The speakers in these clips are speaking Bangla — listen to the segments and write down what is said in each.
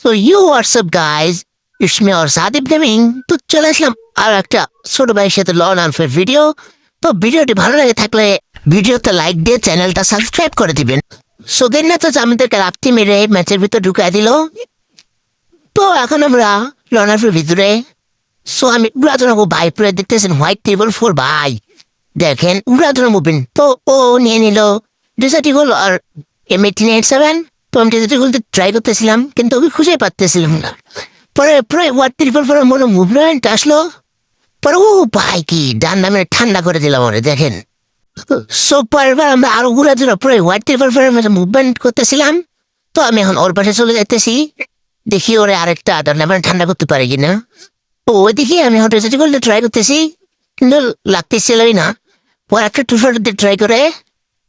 So you what's up guys it's R Sadib gaming তো চলে আসলাম আর একটা ছোট ভাইয়ের সাথে লন আলফের ভিডিও তো ভিডিওটি ভালো লাগে থাকলে ভিডিওতে লাইক দিয়ে চ্যানেলটা সাবস্ক্রাইব করে দিবেন। সো দেন না তো আমাদেরকে রাত্রি মেরে ম্যাচের ভিতর ঢুকাই দিল। তো এখন আমরা লন আলফের ভিতরে। সো আমি উড়াধনা ভাই পুরো দেখতেছেন হোয়াইট টেবিল ফোর ভাই। দেখেন, উড়াধনা মুভমেন্ট তো ও নিয়ে নিল। ডিসার্টি হল আর এম এইটিন এইট সেভেন তো আমি ডিসার্টি হলতে ট্রাই করতেছিলাম, কিন্তু আমি খুঁজে পাচ্তেছিলাম না। পরে পরে হোয়াইট টেবিল ফোর মনে মুভমেন্ট আসলো? পরে, ও ভাই কি ডান নামে ঠান্ডা করে দিলাম ওরে দেখেন। সো পরের আমরা আরও উড়াধনা পরে হোয়াইট টেবিল ফোরের মধ্যে মুভমেন্ট করতেছিলাম, তো আমি এখন ওর পাশে চলে যাইতেছি। দেখি ওরে আরেকটা ডান নামে ঠান্ডা করতে পারে কিনা। তো ওইদিকে আমি হঠাৎ যেতে করলে ট্রাই করতেছি, কিন্তু লাগতেছিলই না। পরে একটা টুফার ট্রাই করে,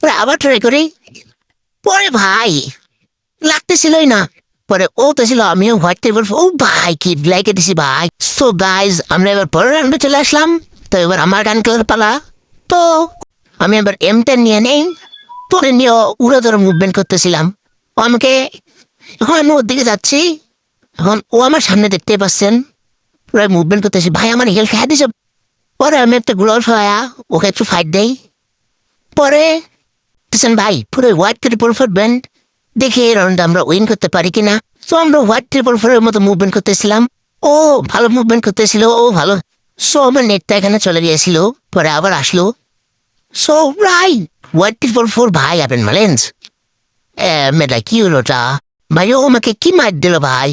পরে আবার ট্রাই করি। পরে ভাই লাগতেছিলই না। পরে ও ছিল, আমিও হোয়াইট টেবিল ও ভাই, কি লাইকে দিছি ভাই। সো গাইজ আমরা এবার পরের রাউন্ডে চলে আসলাম। তো এবার আমার গান খেলার পালা? তো আমি এবার এম টেন নিয়ে নেই। পরে নিয়ে উড়ে ধরে মুভমেন্ট করতেছিলাম। ও আমাকে, এখন আমি ওর দিকে যাচ্ছি। এখন ও আমার সামনে দেখতে পাচ্ছেন। পুরো মুভমেন্ট করতেছি। ভাই, আমার হেল খেয়ে দিছে। পরে আমি একটা গ্লোভ হয়া ওকে একটু ফাইট দেই। পরে ভাই, পুরো হোয়াইট ট্রিপল ফোর ব্যান্ড দেখি এই রাউন্ডে আমরা উইন করতে পারি কিনা? তো আমরা হোয়াইট ট্রিপল ফোরের মতো মুভমেন্ট করতেছিলাম। ও, ভালো মুভমেন্ট করতেছিল, ও ভালো। সো আমার নেটটা এখানে চলে গিয়েছিল, পরে আবার আসলো। সো রাই হোয়াইট ট্রিপল ফোর ভাই, আপেন মালেন্স। মেয়েটা, কি হলো ওটা? ভাই, ও আমাকে কি মার দিল, ভাই?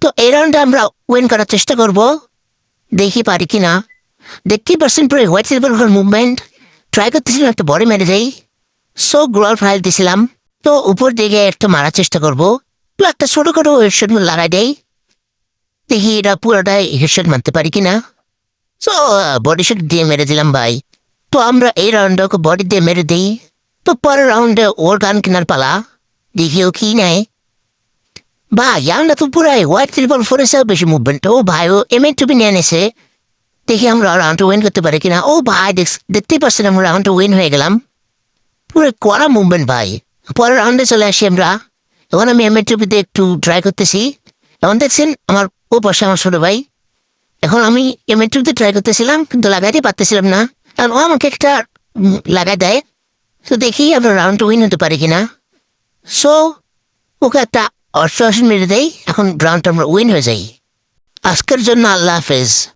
তো এই রাউন্ডে আমরা উইন করার চেষ্টা করব। দেখি পারি কি না দেখতে পারছেন পুরো হোয়াইট সিলভার মুভমেন্ট ট্রাই করতেছিলাম, একটা বডি মেরে দেই। সো গ্লোয়াল ফাইল দিছিলাম। তো উপর দিকে একটু মারার চেষ্টা করব। তো একটা ছোট করে হেডশট লাগাই দেই। দেখি এটা পুরোটাই হেডশট মারতে পারি কিনা। সো বডি শট দিয়ে মেরে দিলাম ভাই। তো আমরা এই রাউন্ডে ওকে বডি দিয়ে মেরে দিই। তো পরের রাউন্ডে ওর গান কেনার পালা। দেখি ও কি নেয়। ভাই, আমরা তো পুরাই হোয়াইট ট্রিপল ফোরেছে বেশি মুভমেন্ট ও ভাই, ও এম টুপি নিয়ে এনেছে দেখি আমরা রাউন্ডটা উইন করতে পারি কিনা। ও ভাই, দেখ- দেখতেই পাচ্ছেন আমরা রাউন্ডটা উইন হয়ে গেলাম। পুরো কড়া মুভমেন্ট ভাই। পরের রাউন্ডে চলে আসি আমরা। এখন আমি এম টুপিতে একটু ট্রাই করতেছি। এখন দেখছেন, আমার ও পাশে আমার ছোট ভাই। এখন আমি এম টুপিতে ট্রাই করতেছিলাম, কিন্তু লাগাইতে পারতেছিলাম না। কারণ ও আমাকে একটা লাগাই দেয়। তো দেখি আমরা রাউন্ডটা উইন হতে পারি কিনা। সো ওকে একটা অষ্টআশি মেরে দেই। এখন রাউন্ডটা আমরা উইন হয়ে যাই। আজকের জন্য আল্লাহ হাফেজ।